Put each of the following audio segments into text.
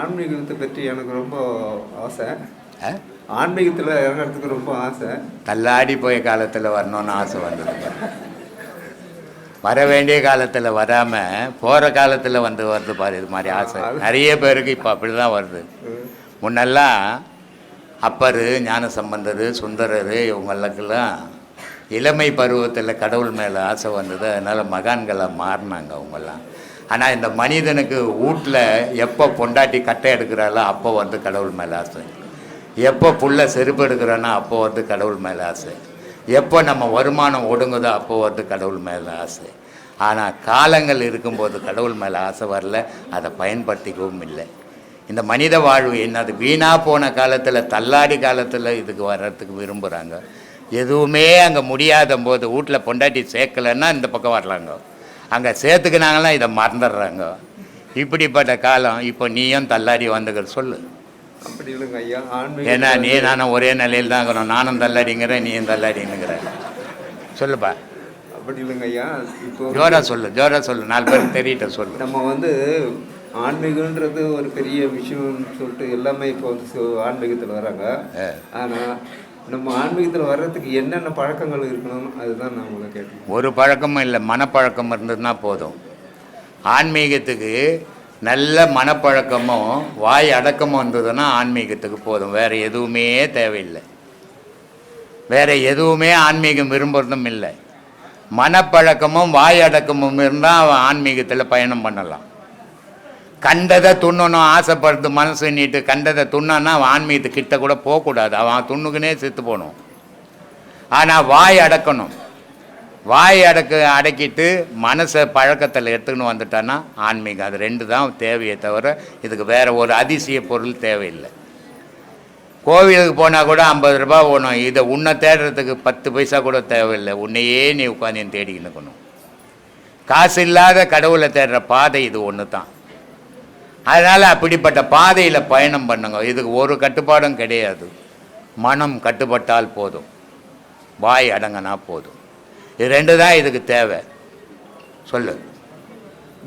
ஆன்மீகத்தை பற்றி எனக்கு ரொம்ப ஆசை? ஆன்மீகத்தில் இறங்குறதுக்கு ரொம்ப ஆசை. தள்ளாடி போய காலத்தில் வரணும்னு ஆசை வந்தது. வர வேண்டிய காலத்தில் வராமல் போகிற காலத்தில் வந்து வருது பாரு இது மாதிரி ஆசை. நிறைய பேருக்கு இப்போ அப்படி தான் வருது. முன்னெல்லாம் அப்பர் ஞான சம்பந்தர் சுந்தரர் இவங்களுக்கெல்லாம் இளமை பருவத்தில் கடவுள் மேலே ஆசை வந்தது. அதனால் மகான்களாக மாறினாங்க அவங்கெல்லாம். ஆனால் இந்த மனிதனுக்கு வீட்டில் எப்போ பொண்டாட்டி கட்டை எடுக்கிறாளோ அப்போ வந்து கடவுள் மேலே ஆசை. எப்போ புள்ள செருப்பு எடுக்கிறானோ அப்போ வந்து கடவுள் மேலே ஆசை. எப்போ நம்ம வருமானம் ஒடுங்குதோ அப்போ வந்து கடவுள் மேலே ஆசை. ஆனால் காலங்கள் இருக்கும்போது கடவுள் மேலே ஆசை வரல அதை பயன்படுத்திக்கவும் இல்லை. இந்த மனித வாழ்வு என்னது வீணாக போன காலத்தில் தள்ளாடி காலத்தில் இதுக்கு வர்றதுக்கு விரும்புகிறாங்க எதுவுமே அங்கே முடியாத போது வீட்டில் பொண்டாட்டி சேர்க்கலைன்னா இந்த பக்கம் வரலாங்க. அங்கே சேர்த்துக்கினாங்கன்னா இதை மறந்துடுறாங்க. இப்படிப்பட்ட காலம் இப்போ நீயும் தள்ளாடி வந்துக்கிற சொல்லு. அப்படி இல்லைங்க ஐயா ஏன்னா நீ நானும் ஒரே நிலையில் தான் இருக்கிறோம். நானும் தள்ளாடிங்கிறேன் நீயும் தள்ளாடிங்கிற சொல்லுப்பா. அப்படி இல்லைங்க ஐயா இப்போ ஜோரா சொல்லு ஜோரா சொல்லு. நாலு பேருக்கு தெரியட்ட சொல்லு. நம்ம வந்து ஆன்மீகன்றது ஒரு பெரிய விஷயம்னு சொல்லிட்டு எல்லாமே இப்போ வந்து ஆன்மீகத்தில் வராங்க. ஆனால் நம்ம ஆன்மீகத்தில் வர்றதுக்கு என்னென்ன பழக்கங்கள் இருக்கணும் அதுதான் நான் உங்களை கேட்டேன் ஒரு பழக்கமும் இல்லை மனப்பழக்கம் இருந்ததுன்னா போதும். ஆன்மீகத்துக்கு நல்ல மனப்பழக்கமும் வாய் அடக்கமும் இருந்ததுன்னா ஆன்மீகத்துக்கு போதும். வேறு எதுவுமே தேவையில்லை. வேறு எதுவுமே ஆன்மீகம் விரும்புறதும் இல்லை. மனப்பழக்கமும் வாய் அடக்கமும் இருந்தால் ஆன்மீகத்தில் பயணம் பண்ணலாம். கண்டதை துண்ணணும் ஆசைப்படுறது மனசு நீட்டு கண்டதை துண்ணான்னா அவன் ஆன்மீகத்து கிட்ட கூட போகக்கூடாது. அவன் துண்ணுக்குனே செத்து போகணும். ஆனால் வாய் அடக்கணும். வாய் அடக்க அடக்கிட்டு மனசை பழக்கத்தில் எடுத்துக்கின்னு வந்துட்டான்னா ஆன்மீகம். அது ரெண்டு தான் தேவையே தவிர இதுக்கு வேறு ஒரு அதிசய பொருள் தேவையில்லை. கோவிலுக்கு போனால் கூட ஐம்பது ரூபாய் போகணும் இதை உன்னை தேடுறதுக்கு பத்து பைசா கூட தேவையில்லை. உன்னையே நீ உட்காந்து தேடிக்கின்னு காசு இல்லாத கடவுளை தேடுற பாதை இது ஒன்று தான் அதனால் அப்படிப்பட்ட பாதையில் பயணம் பண்ணுங்க. இதுக்கு ஒரு கட்டுப்பாடும் கிடையாது. மனம் கட்டுப்பட்டால் போதும். வாய் அடங்கினா போதும். இது ரெண்டு தான் இதுக்கு தேவை. சொல்லு.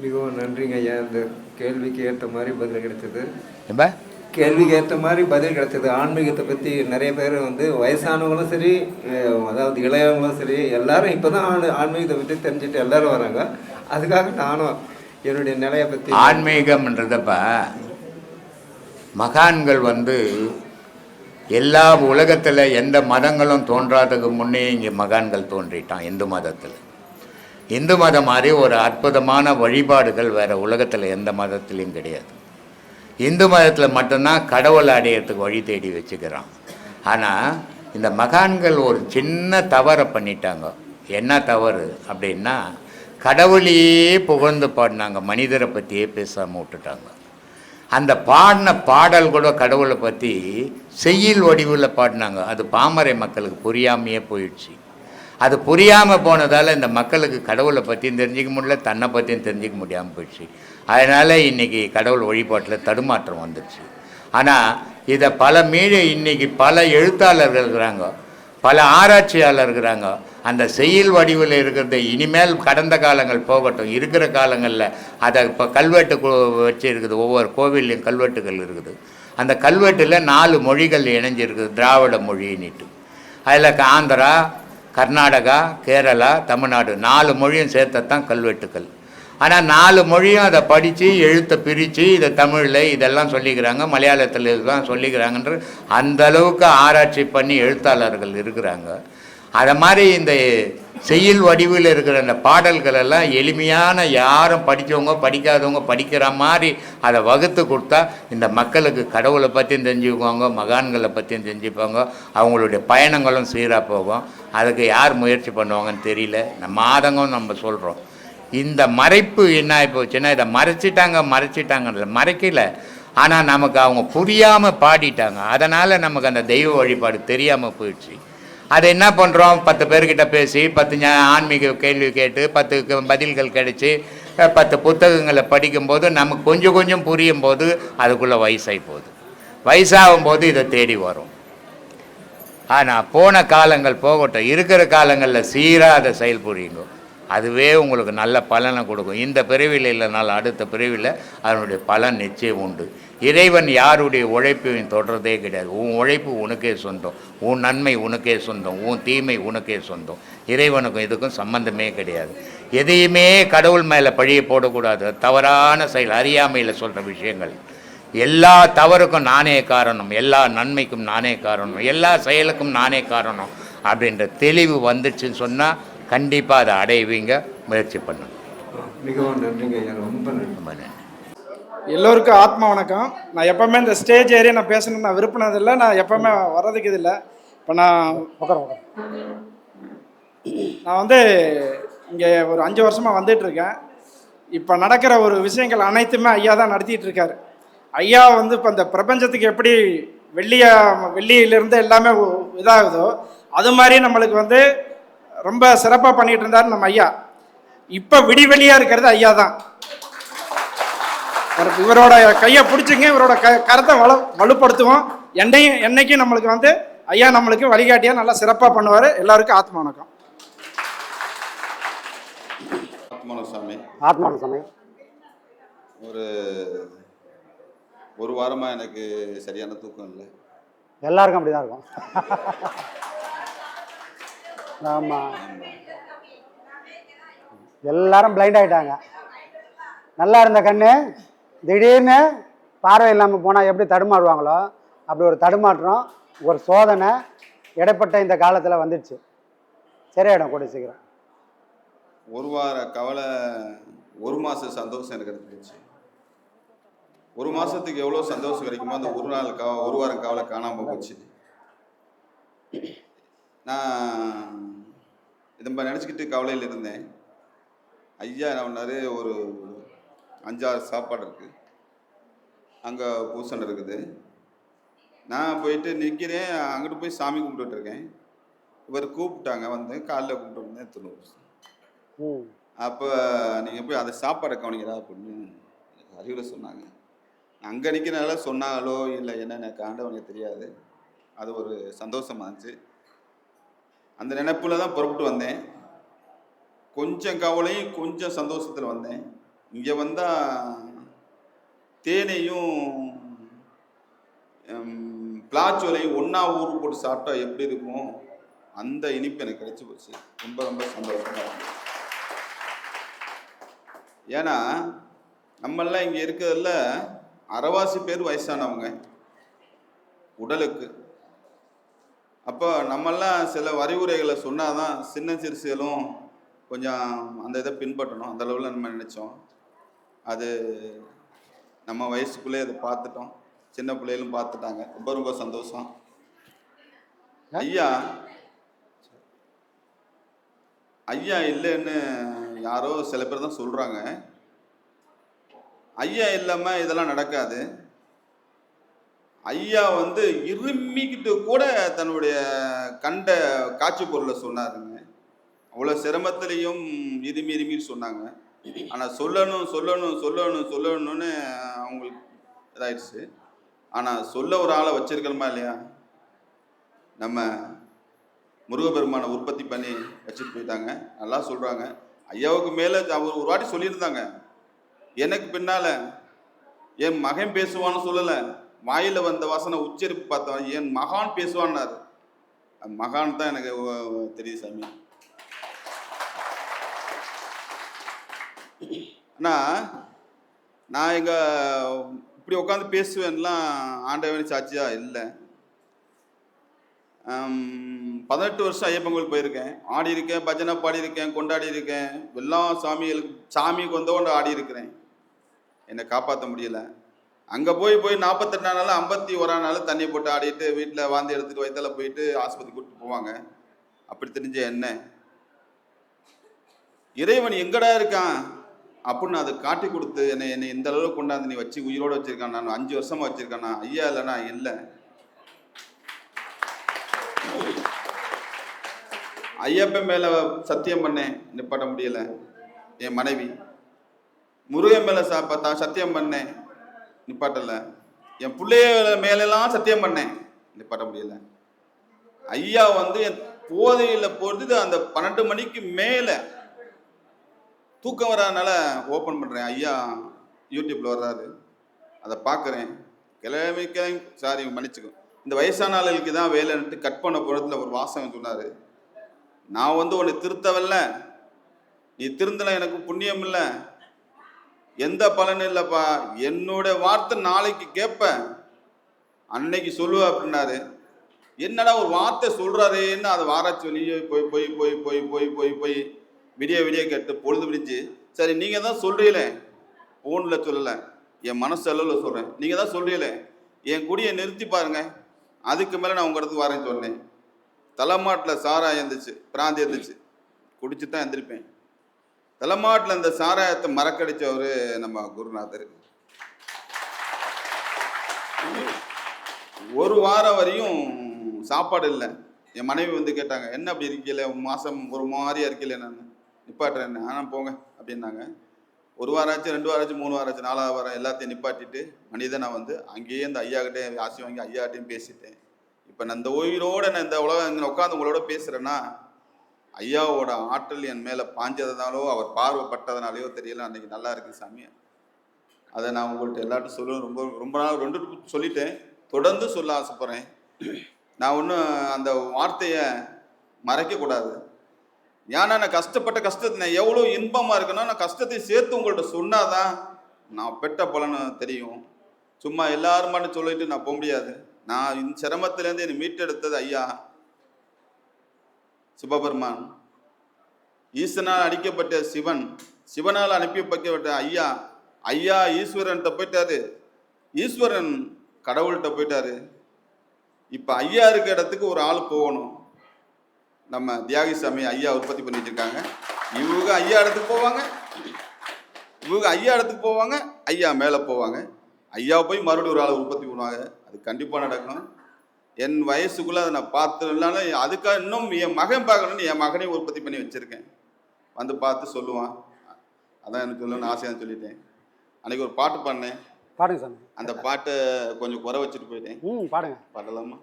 மிகவும் நன்றிங்க ஐயா. இந்த கேள்விக்கு ஏற்ற மாதிரி பதில் கிடைச்சது இப்போ கேள்விக்கு ஏற்ற மாதிரி பதில் கிடைச்சது ஆன்மீகத்தை பற்றி நிறைய பேர் வந்து வயசானவங்களும் சரி அதாவது இளையவங்களும் சரி எல்லாரும் இப்போ தான் ஆன்மீகத்தை பற்றி தெரிஞ்சுட்டு எல்லாரும் வராங்க. அதுக்காக நானும் என்னுடைய நிலையை பற்றி ஆன்மீகம்ன்றதப்ப மகான்கள் வந்து எல்லா உலகத்தில் எந்த மதங்களும் தோன்றாததுக்கு முன்னே இங்கே மகான்கள் தோன்றிட்டான் இந்து மதத்தில். இந்து மதம் மாதிரி ஒரு அற்புதமான வழிபாடுகள் வேறு உலகத்தில் எந்த மதத்துலேயும் கிடையாது. இந்து மதத்தில் மட்டும்தான் கடவுளை அடையிறதுக்கு வழி தேடி வச்சுக்கிறான். ஆனால் இந்த மகான்கள் ஒரு சின்ன தவறை பண்ணிட்டாங்க. என்ன தவறு அப்படின்னா கடவுளையே புகழ்ந்து பாடினாங்க. மனிதரை பற்றியே பேசாமல் விட்டுட்டாங்க. அந்த பாடின பாடல் கூட கடவுளை பற்றி செய்யுள் வடிவில் பாடினாங்க. அது பாமரை மக்களுக்கு புரியாமையே போயிடுச்சு. அது புரியாமல் போனதால் இந்த மக்களுக்கு கடவுளை பற்றியும் தெரிஞ்சிக்க முடியல தன்னை பற்றியும் தெரிஞ்சிக்க முடியாமல் போயிடுச்சு. அதனால் இன்றைக்கி கடவுள் வழிபாட்டில் தடுமாற்றம் வந்துடுச்சு. ஆனால் இதை பல மீடிய இன்னைக்கு பல எழுத்தாளர்கள் இருக்கிறாங்க. பல ஆராய்ச்சியாளர் இருக்கிறாங்க அந்த செயல் வடிவில் இருக்கிறத இனிமேல் கடந்த காலங்கள் போகட்டும். இருக்கிற காலங்களில் அதை இப்போ கல்வெட்டு கு- வச்சு இருக்குது. ஒவ்வொரு கோவில்லையும் கல்வெட்டுகள் இருக்குது. அந்த கல்வெட்டில் நாலு மொழிகள் இணைஞ்சிருக்குது. திராவிட மொழின்னுட்டு. அதில் ஆந்திரா கர்நாடகா கேரளா தமிழ்நாடு நாலு மொழியும் சேர்த்தத்தான் கல்வெட்டுக்கள். ஆனால் நாலு மொழியும் அதை படித்து எழுத்தை பிரித்து இதை தமிழில் இதெல்லாம் சொல்லிக்கிறாங்க மலையாளத்தில் இதெல்லாம் சொல்லிக்கிறாங்கன்ற அந்த அளவுக்கு ஆராய்ச்சி பண்ணி எழுத்தாளர்கள் இருக்கிறாங்க. அதை மாதிரி இந்த செய்யுள் வடிவில் இருக்கிற அந்த பாடல்கள் எல்லாம் எளிமையான யாரும் படித்தவங்க படிக்காதவங்க படிக்கிற மாதிரி அதை வகுத்து கொடுத்தா இந்த மக்களுக்கு கடவுளை பற்றியும் தெரிஞ்சுக்குவாங்க மகான்களை பற்றியும் தெரிஞ்சுப்பாங்க அவங்களுடைய பயணங்களும் சீராக போகும். அதுக்கு யார் முயற்சி பண்ணுவாங்கன்னு தெரியல. நம்ம மாதங்கம் நம்ம சொல்கிறோம் இந்த மறைப்பு என்ன ஆகி போச்சுன்னா இதை மறைச்சிட்டாங்க மறைச்சிட்டாங்கன்றத மறைக்கல. ஆனால் நமக்கு அவங்க புரியாமல் பாடிட்டாங்க. அதனால் நமக்கு அந்த தெய்வ வழிபாடு தெரியாமல் போயிடுச்சு. அதை என்ன பண்ணுறோம் பத்து பேர்கிட்ட பேசி பத்து ஆன்மீக கேள்வி கேட்டு பத்து பதில்கள் கிடைச்சி பத்து புத்தகங்களை படிக்கும்போது நமக்கு கொஞ்சம் கொஞ்சம் புரியும் போது அதுக்குள்ளே வயசாகி போகுது வயசாகும் போது இதை தேடி வரும். ஆனால் போன காலங்கள் போகட்டும். இருக்கிற காலங்களில் சீராக அதை செயல்புரியுங்க. அதுவே உங்களுக்கு நல்ல பலனை கொடுக்கும். இந்த பிரிவில் இல்லைனாலும் அடுத்த பிரிவில் அதனுடைய பலன் நிச்சயம் உண்டு. இறைவன் யாருடைய உழைப்பையும் தொடர்றதே கிடையாது. உன் உழைப்பு உனக்கே சொந்தம். உன் நன்மை உனக்கே சொந்தம். உன் தீமை உனக்கே சொந்தம். இறைவனுக்கும் இதுக்கும் சம்பந்தமே கிடையாது. எதையுமே கடவுள் மேலே பழியை போடக்கூடாது. தவறான செயல் அறியாமையில் சொல்கிற விஷயங்கள். எல்லா தவறுக்கும் நானே காரணம். எல்லா நன்மைக்கும் நானே காரணம். எல்லா செயலுக்கும் நானே காரணம். அப்படின்ற தெளிவு வந்துச்சுன்னு சொன்னால் கண்டிப்பாக அதை அடைவீங்க முயற்சி பண்ணுங்க மிகவும் நன்றிங்க ஐயா ரொம்ப நன்றி. எல்லோருக்கும் ஆத்மா வணக்கம். நான் எப்பவுமே இந்த ஸ்டேஜ் ஏறி நான் பேசணும்னு நான் விருப்பினதில்லை. நான் எப்பவுமே வர்றதுக்கு இது இல்லை. இப்போ நான் நான் வந்து இங்கே ஒரு அஞ்சு வருஷமாக வந்துட்டு இருக்கேன். இப்போ நடக்கிற ஒரு விஷயங்கள் அனைத்துமே ஐயா தான் நடத்திட்டு இருக்காரு. ஐயா வந்து இப்போ இந்த பிரபஞ்சத்துக்கு எப்படி வெள்ளிய வெள்ளியிலிருந்து எல்லாமே இதாகுதோ அது மாதிரி நம்மளுக்கு வந்து ரொம்ப சிறப்பாக பண்ணிட்டு இருந்தார் நம்ம ஐயா. இப்போ விடிவெளியாக இருக்கிறது ஐயா தான் இவர்- இவரோட கையை பிடிச்சிங்க இவரோட க கருத்தை வள வலுப்படுத்துவோம். என்னையும் என்னைக்கும் நம்மளுக்கு வந்து ஐயா நம்மளுக்கு வழிகாட்டியாக நல்லா சிறப்பாக பண்ணுவார். எல்லாருக்கும் ஆத்மா வணக்கம். ஆத்மானசாமி. ஒரு ஒரு வாரமாக எனக்கு சரியான தூக்கம் இல்லை. எல்லாருக்கும் அப்படி தான் இருக்கும். ஆமாம் எல்லாரும் பிளைண்ட் ஆகிட்டாங்க நல்லா இருந்த கண்ணு திடீர்னு பார்வை இல்லாமல் போனால் எப்படி தடுமாறுவாங்களோ அப்படி ஒரு தடுமாற்றம் ஒரு சோதனை இடைப்பட்ட இந்த காலத்தில் வந்துடுச்சு. சரியாயிடும் கூட சீக்கிரம். ஒரு வார கவலை ஒரு மாத சந்தோஷம் எனக்கு இருந்துச்சு. ஒரு மாதத்துக்கு எவ்வளோ சந்தோஷம் கிடைக்குமோ அந்த ஒரு நாள் கவ ஒரு வாரம் கவலை காணாமல் போச்சு. நான் மாதிரி நினச்சிக்கிட்டு கவலையில் இருந்தேன். ஐயா என்ன பண்ணாரு? ஒரு அஞ்சாறு சாப்பாடு இருக்குது அங்கே பூசணம் இருக்குது. நான் போயிட்டு நிற்கிறேன் அங்கிட்டு போய் சாமி கும்பிட்டுட்டு இருக்கேன். இவர் கூப்பிட்டாங்க. வந்து காலைல கூப்பிட்டு வந்தேன். திருநூறு அப்போ நீங்கள் போய் அதை சாப்பாடை கவனிக்கிறா அப்படின்னு எனக்கு அறிவுரை சொன்னாங்க. அங்கே நிற்கிறனால சொன்னாங்களோ இல்லை என்ன எனக்கு ஆண்டவனுக்கு தெரியாது. அது ஒரு சந்தோஷமா இருந்துச்சு. அந்த நினைப்பில் தான் புறப்பட்டு வந்தேன். கொஞ்சம் கவலையும் கொஞ்சம் சந்தோஷத்தில் வந்தேன். இங்கே வந்தால் தேனையும் பிளாச்சோலையும் ஒன்றா ஊர் போட்டு சாப்பிட்டா எப்படி இருக்கும்? அந்த இனிப்பு எனக்கு கிடைச்சி போச்சு. ரொம்ப ரொம்ப சந்தோஷமாக இருக்கு ஏன்னா நம்மெல்லாம் இங்கே இருக்கிறதுல அறவாசி பேர் வயசானவங்க. உடலுக்கு. அப்போ நம்மெல்லாம் சில அறிவுரைகளை சொன்னாதான் சின்ன சிறுசுகளும் கொஞ்சம் அந்த இதை பின்பற்றணும். அந்த அளவில் நம்ம நினச்சோம். அது நம்ம வயசுக்குள்ளே அதை பார்த்துட்டோம். சின்ன பிள்ளைகளும் பார்த்துட்டாங்க. ரொம்ப ரொம்ப சந்தோஷம். ஐயா ஐயா இல்லைன்னு யாரோ சில பேர் தான் சொல்கிறாங்க ஐயா இல்லாமல் இதெல்லாம் நடக்காது. ஐயா வந்து இருமிக்கிட்டு கூட தன்னுடைய கண்ட காட்சி பொருளை சொன்னாருங்க. அவ்வளோ சிரமத்திலையும் இருமி இருமி சொன்னாங்க. ஆனால் சொல்லணும் சொல்லணும் சொல்லணும் சொல்லணும்னு அவங்களுக்கு இதாயிடுச்சு. ஆனால் சொல்ல ஒரு ஆளை வச்சிருக்கணுமா இல்லையா? நம்ம முருகப்பெருமானை உற்பத்தி பண்ணி வச்சுட்டு போயிட்டாங்க. நல்லா சொல்கிறாங்க ஐயாவுக்கு மேலே அவர் ஒரு வாட்டி சொல்லியிருந்தாங்க. எனக்கு பின்னால் என் மகன் பேசுவான்னு சொல்லலை. வாயில் வந்த வாசனை உச்சரிப்பு பார்த்தோம் என் மகான் பேசுவான்னாரு? மகான் தான் எனக்கு தெரியுது சாமி. அண்ணா நான் எங்க இப்படி உட்காந்து பேசுவேன்லாம் ஆண்டவன் சாட்சியா? இல்லை. பதினெட்டு வருஷம் ஐயப்பன் கோயில் போயிருக்கேன். ஆடி இருக்கேன் பஜனை பாடியிருக்கேன் கொண்டாடி இருக்கேன். எல்லா சாமிகளுக்கு சாமிக்கு வந்தோண்டு ஆடி இருக்கிறேன். என்னை காப்பாற்ற முடியலை. அங்கே போய் போய் நாற்பத்தெட்டு நாள் ஐம்பத்தி ஒரா நாள் தண்ணி போட்டு ஆடிட்டு வீட்டில் வாந்தி எடுத்துட்டு வயிற்றுல போயிட்டு ஆஸ்பத்திரி கூப்பிட்டு போவாங்க. அப்படி தெரிஞ்ச என்ன? இறைவன் எங்கடா இருக்கான்? அப்படின்னு அதை காட்டி கொடுத்து என்னை என்னை இந்த அளவுக்கு கொண்டாந்து நீ வச்சு உயிரோடு வச்சிருக்கான். நான் அஞ்சு வருஷமா வச்சிருக்கேன். நான் ஐயா இல்லைனா இல்லை. ஐயப்பன் மேல சத்தியம் பண்ணேன். நிப்பாட்ட முடியல. என் மனைவி. முருகன் மேல சாப்பா சத்தியம் பண்ணேன். நிப்பாட்டல. என் பிள்ளைய மேலெல்லாம் சத்தியம் பண்ணேன். நிப்பாட்ட முடியல. ஐயா வந்து என் போதையில பொறுத்து அந்த பன்னெண்டு மணிக்கு மேல தூக்கம் வராதனால ஓப்பன் பண்றேன். ஐயா யூடியூப்ல வர்றாரு. அதை பார்க்குறேன் கிளம்பி கிளம்பி சாரி மன்னிச்சுக்கோ. இந்த வயசான ஆளுகளுக்கு தான் வேலைன்ட்டு கட் பண்ண போகிறதுல ஒரு வாசகம் சொன்னார். நான் வந்து உன்னை திருத்தவல்ல. நீ திருந்தல எனக்கு புண்ணியம் இல்லை. எந்த பலனும் இல்லைப்பா. என்னோட வார்த்தை நாளைக்கு கேட்பேன். அன்னைக்கு சொல்லுவ அப்படின்னாரு. என்னடா ஒரு வார்த்தை சொல்றாரேன்னு அதை ஆராய்ச்சி வெளியே போய் போய் போய் போய் போய் போய் போய் விடிய விடிய கேட்டு பொழுது விடிஞ்சு சரி நீங்க தான் சொல்றீங்களே? ஃபோனில் சொல்லலை. என் மனசு அளவில் சொல்றேன். நீங்க தான் சொல்றீங்களே? என் குடியை நிறுத்தி பாருங்க. அதுக்கு மேலே நான் உங்க இடத்துக்கு வரேன்னு சொன்னேன். தலைமாட்டில் சாராயம் இருந்துச்சு பிராந்தி இருந்துச்சு. குடிச்சு தான் எந்திரிப்பேன். தலைமாட்டில் இந்த சாராயத்தை மறக்கடிச்சவர் நம்ம குருநாதர். ஒரு வாரம் வரையும் சாப்பாடு இல்லை. என் மனைவி வந்து கேட்டாங்க என்ன அப்படி இருக்கல? மாதம் ஒரு மாதிரியா இருக்கல நான்? நிப்பாட்டுறேன் ஆனால் போங்க அப்படின்னாங்க. ஒரு வாரம் ஆச்சு ரெண்டு வாரம் ஆச்சு மூணு வாரம் ஆச்சு நாலாவது வாரம் எல்லாத்தையும் நிப்பாட்டிட்டு மனிதனை வந்து அங்கேயே இந்த ஐயாக்கிட்டே ஆசி வாங்கி ஐயாட்டையும் பேசிட்டேன். இப்போ நான் இந்த உயிரோட நான் இந்த உலகம் இங்கே உட்காந்து உங்களோட பேசுகிறேன்னா ஐயாவோட ஆற்றல் என் மேலே பாஞ்சதுனாலோ அவர் பார்வைப்பட்டதுனாலையோ தெரியல. அன்னைக்கு நல்லா இருக்கு சாமி. அதை நான் உங்கள்கிட்ட எல்லாட்டும் சொல்லுவேன். ரொம்ப ரொம்ப நாள் ரெண்டு சொல்லிட்டேன். தொடர்ந்து சொல்ல ஆசைப்பட்றேன். நான் ஒன்றும் அந்த வார்த்தையை மறைக்கக்கூடாது ஏன்னா நான் கஷ்டப்பட்ட கஷ்டத்தை நான் எவ்வளோ இன்பமாக இருக்குன்னா நான் கஷ்டத்தை சேர்த்து உங்கள்கிட்ட சொன்னாதான் நான் பெற்ற பலன் தெரியும். சும்மா எல்லாரும் சொல்லிட்டு நான் போக முடியாது. நான் இந்த சிரமத்திலேருந்து என்னை மீட்டெடுத்தது ஐயா. சிவபெருமான். ஈசனால் அடிக்கப்பட்ட சிவன் சிவனால் அனுப்பி பக்கப்பட்ட ஐயா ஐயா ஈஸ்வரன்கிட்ட போயிட்டாரு. ஈஸ்வரன் கடவுள்கிட்ட போயிட்டாரு. இப்போ ஐயா இருக்க இடத்துக்கு ஒரு ஆள் போகணும். நம்ம தியாகிசாமி ஐயா உற்பத்தி பண்ணி வச்சிருக்காங்க இவங்க ஐயா இடத்துக்கு போவாங்க. இவங்க ஐயா இடத்துக்கு போவாங்க. ஐயா மேலே போவாங்க. ஐயா போய் மறுபடியும் ஒரு ஆளை உற்பத்தி பண்ணுவாங்க. அது கண்டிப்பாக நடக்கும் என் வயசுக்குள்ளே அதை நான் பார்த்ததுனால அதுக்காக இன்னும் என் மகன் பார்க்கணும்னு என் மகனையும் உற்பத்தி பண்ணி வச்சுருக்கேன். வந்து பார்த்து சொல்லுவான். அதான் எனக்கு சொல்லணும்னு ஆசையாக சொல்லிட்டேன். அன்னைக்கு ஒரு பாட்டு பாடினேன். பாடுங்க சாமி. அந்த பாட்டை கொஞ்சம் குறை வச்சுட்டு போயிட்டேன். ம் பாடுங்க. பாடலாமா?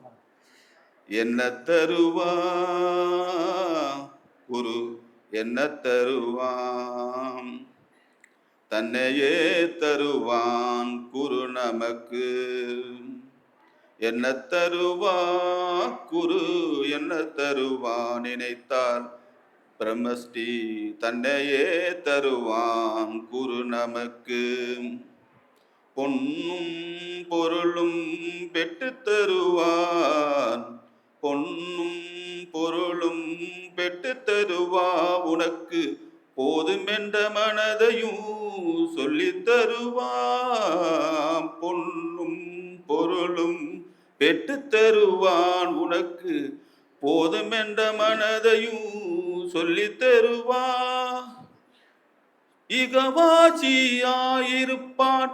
என்ன தருவா? குரு என்ன தருவான் தன்னையே தருவான் குரு நமக்கு. என்ன தருவா? குரு என்ன தருவான் நினைத்தால் பிரம்மஸ்ரீ தன்னையே தருவான் குரு நமக்கு. பொன்னும் பொருளும் பெற்று தருவான். பொன்னும் பொருளும் பெற்று தருவா? உனக்கு போதுமென்ற மனதையும் சொல்லித் தருவான் பொன்னும் பொருளும் பெற்று தருவான் உனக்கு. போதுமென்ற மனதையும் சொல்லித் தருவா. இகவாசியாயிருப்பான்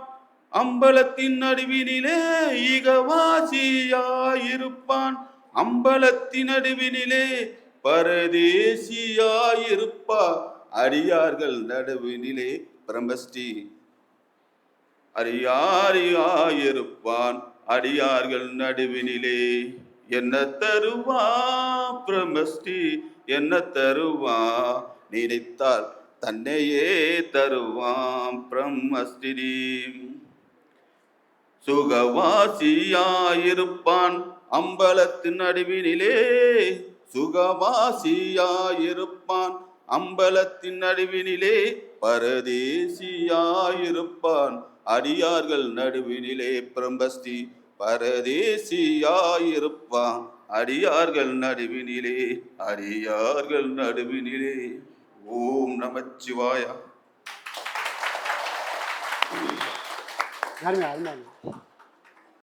அம்பலத்தின் நடுவினிலே. இகவாசியாயிருப்பான் அம்பலத்தின் நடுவினிலே. பரதேசியாயிருப்பா அடியார்கள் நடுவினிலே. பிரம்மஸ்ரீ அரியாரியாயிருப்பான் அடியார்கள் நடுவினிலே. என்ன தருவா பிரமஸ்டி என்ன தருவா? நினைத்தால் தன்னையே தருவாம் பிரம்மஸ்திரி சுகவாசியாயிருப்பான் அம்பலத்தின் நடுவினிலே. சுகவாசியாயிருப்பான் அம்பலத்தின் நடுவினிலே. பரதேசியாயிருப்பான் அடியார்கள் நடுவினிலே பிரம்பஸ்தி பரதேசியாயிருப்பான். அடியார்கள் நடுவினிலே அடியார்கள் நடுவினிலே. ஓம் நமச்சிவாயா. அருமையா அருமையா